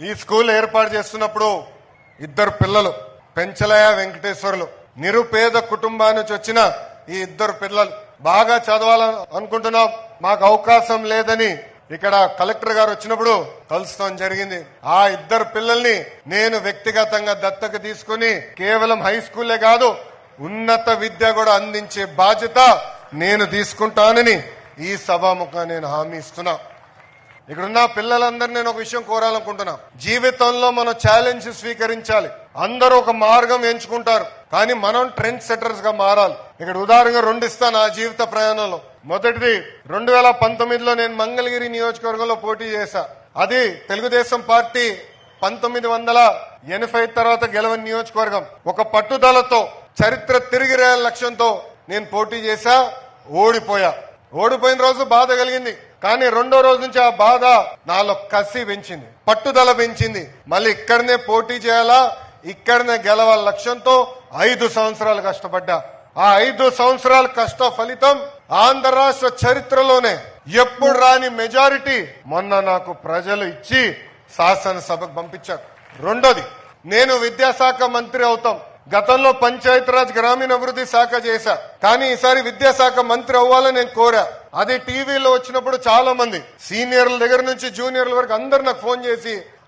ఈ స్కూల్ ఏర్పాటు చేస్తున్నప్పుడు ఇద్దరు పిల్లలు పెంచలయ వెంకటేశ్వర్లు నిరుపేద కుటుంబా నుంచి వచ్చిన ఈ ఇద్దరు పిల్లలు. బాగా చదవాలని అనుకుంటున్నాం. మాకు అవకాశం లేదని ఇక్కడ కలెక్టర్ గారు వచ్చినప్పుడు కలుస్తాం జరిగింది. ఆ ఇద్దరు పిల్లల్ని నేను వ్యక్తిగతంగా దత్తక తీసుకుని కేవలం హై స్కూలే కాదు ఉన్నత విద్య కూడా అందించే బాధ్యత నేను తీసుకుంటానని ఈ సభాముఖ నేను హామీ ఇస్తున్నా. ఇక్కడున్న పిల్లలందరినీ నేను ఒక విషయం కోరాలనుకుంటున్నా. జీవితంలో మనం ఛాలెంజ్ స్వీకరించాలి. అందరూ ఒక మార్గం ఎంచుకుంటారు. కానీ మనం ట్రెండ్ సెటర్స్గా మారాలి. ఇక్కడ ఉదాహరణగా రెండు ఇస్తాను నా జీవిత ప్రయాణంలో. మొదటిది రెండు వేల పంతొమ్మిదిలో నేను మంగళగిరి నియోజకవర్గంలో పోటీ చేశా. అది తెలుగుదేశం పార్టీ పంతొమ్మిది వందల ఎనభై తర్వాత గెలవని నియోజకవర్గం. ఒక పట్టుదలతో చరిత్ర తిరిగి రేయాల లక్ష్యంతో నేను పోటీ చేశా ఓడిపోయా. ఓడిపోయిన రోజు బాధ కలిగింది. కానీ రెండో రోజు నుంచి ఆ బాధ నాలో కసి పెంచింది పట్టుదల పెంచింది. మళ్ళీ ఇక్కడనే పోటీ చేయాలా? ఇక్కడనే గెలవాల లక్ష్యంతో ఐదు సంవత్సరాలు కష్టపడ్డా. ఆ ఐదు సంవత్సరాల కష్ట ఫలితం ఆంధ్ర రాష్ట్ర చరిత్రలోనే. ఎప్పుడు రాని మెజారిటీ మొన్న నాకు ప్రజలు ఇచ్చి శాసనసభకు పంపించారు. రెండోది నేను విద్యాశాఖ మంత్రి అవుతాం. గతంలో పంచాయతీరాజ్ గ్రామీణాభివృద్ధి శాఖ చేశా. కానీ ఈసారి విద్యాశాఖ మంత్రి అవ్వాలని నేను కోరా. అది టీవీలో వచ్చినప్పుడు చాలా మంది సీనియర్ల దగ్గర నుంచి జూనియర్ల వరకు అందరు నాకు ఫోన్ చేసి